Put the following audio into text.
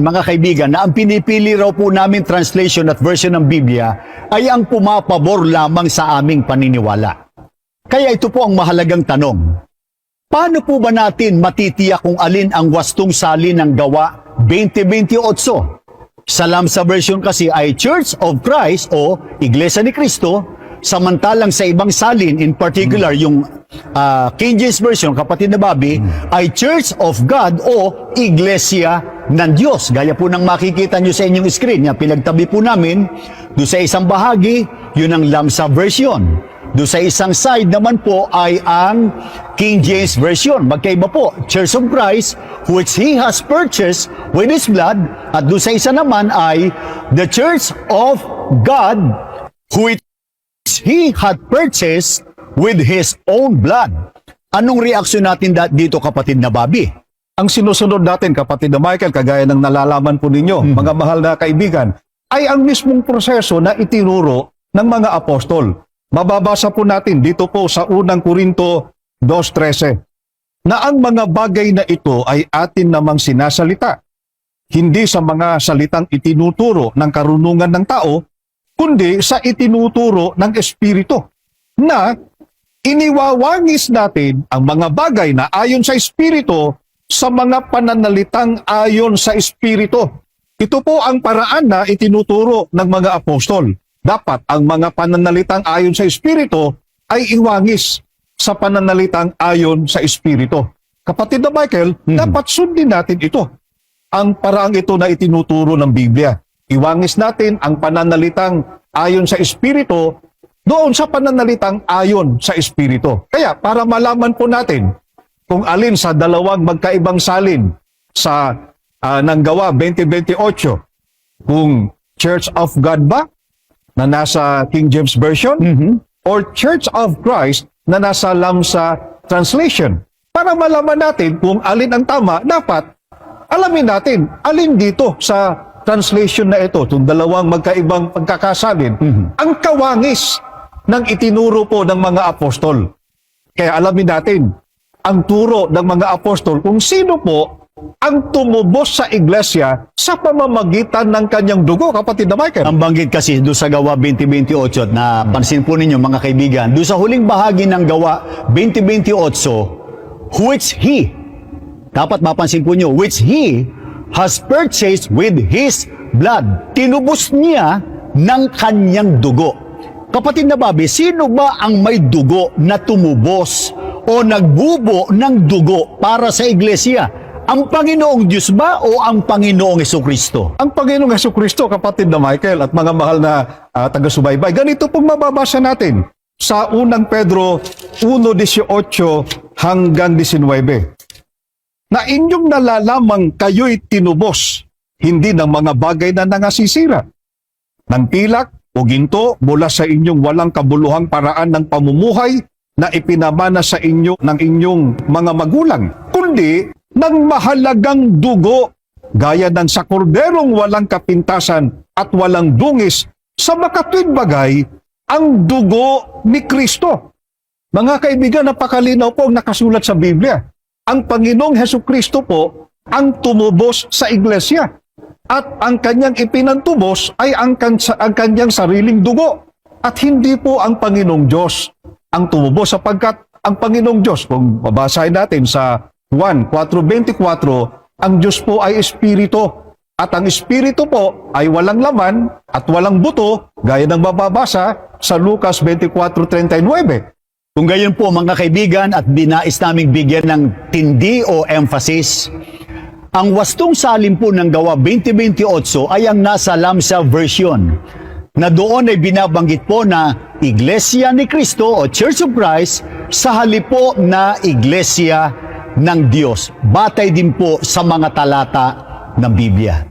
mga kaibigan, na ang pinipili raw po namin translation at version ng Biblia ay ang pumapabor lamang sa aming paniniwala. Kaya ito po ang mahalagang tanong. Paano po ba natin matitiyak kung alin ang wastong salin ng gawa 2028? Sa Lamsa version kasi ay Church of Christ o Iglesia ni Cristo, samantalang sa ibang salin, in particular yung ah, King James Version, kapatid na Bobby, ay Church of God o Iglesia ng Diyos. Gaya po ng makikita nyo sa inyong screen, yan, pinagtabi po namin, do sa isang bahagi, yun ang Lamsa version. Do sa isang side naman po ay ang King James Version. Magkaiba po, Church of Christ, which He has purchased with His blood. At do sa isa naman ay the Church of God, which He had purchased with His own blood. Anong reaksyon natin dito kapatid na Bobby? Ang sinusunod natin, kapatid na Michael, kagaya ng nalalaman po ninyo, mga mahal na kaibigan, ay ang mismong proseso na itinuro ng mga apostol. Mababasa po natin dito po sa unang Korinto 2.13 na ang mga bagay na ito ay atin namang sinasalita. Hindi sa mga salitang itinuturo ng karunungan ng tao, kundi sa itinuturo ng Espiritu na iniwawangis natin ang mga bagay na ayon sa Espiritu sa mga pananalitang ayon sa Espiritu. Ito po ang paraan na itinuturo ng mga apostol. Dapat ang mga pananalitang ayon sa Espiritu ay iwangis sa pananalitang ayon sa Espiritu. Kapatid na Michael, dapat sundin natin ito. Ang paraang ito na itinuturo ng Biblia. Iwangis natin ang pananalitang ayon sa Espiritu doon sa pananalitang ayon sa Espiritu. Kaya para malaman po natin kung alin sa dalawang magkaibang salin sa ah, ng gawa 2028, kung Church of God ba na nasa King James Version or Church of Christ na nasa Lamsa Translation. Para malaman natin kung alin ang tama, dapat alamin natin alin dito sa translation na ito, itong dalawang magkaibang pagkakasalin, ang kawangis ng itinuro po ng mga apostol. Kaya alamin natin ang turo ng mga apostol kung sino po ang tumubos sa iglesia sa pamamagitan ng kanyang dugo, kapatid na Michael. Ang banggit kasi doon sa gawa 2028 na pansin po ninyo mga kaibigan, doon sa huling bahagi ng gawa 2028, which He, dapat mapansin po nyo, which He has purchased with His blood. Tinubos niya ng kanyang dugo. Kapatid na babi, sino ba ang may dugo na tumubos o nagbubo ng dugo para sa iglesia? Ang Panginoong Diyos ba o ang Panginoong Kristo? Ang Panginoong Kristo, kapatid na Michael at mga mahal na ah, taga-subaybay, ganito pong mababasa natin sa unang Pedro 1.18 hanggang 19. Na inyong nalalamang kayo'y tinubos, hindi ng mga bagay na nangasisira, ng pilak o ginto mula sa inyong walang kabuluhang paraan ng pamumuhay na ipinamana sa inyo ng inyong mga magulang, kundi ng mahalagang dugo gaya ng sa korderong walang kapintasan at walang dungis sa makatwid bagay ang dugo ni Kristo. Mga kaibigan, napakalinaw po ang nakasulat sa Biblia. Ang Panginoong Heso Kristo po ang tumubos sa iglesia. At ang kanyang ipinantubos ay ang, kan- ang kanyang sariling dugo. At hindi po ang Panginoong Diyos ang tumubos sapagkat ang Panginoong Diyos, kung babasahin natin sa 1, 4.24, ang Diyos po ay Espiritu. At ang Espiritu po ay walang laman at walang buto, gaya ng mababasa sa Lucas 24.39. Kung gayon po mga kaibigan at binais naming bigyan ng tindi o emphasis, ang wastong salim po ng gawa 2028 ay ang nasa Lamsa version na doon ay binabanggit po na Iglesia ni Cristo o Church of Christ sa halip po na Iglesia ng Diyos. Batay din po sa mga talata ng Biblia.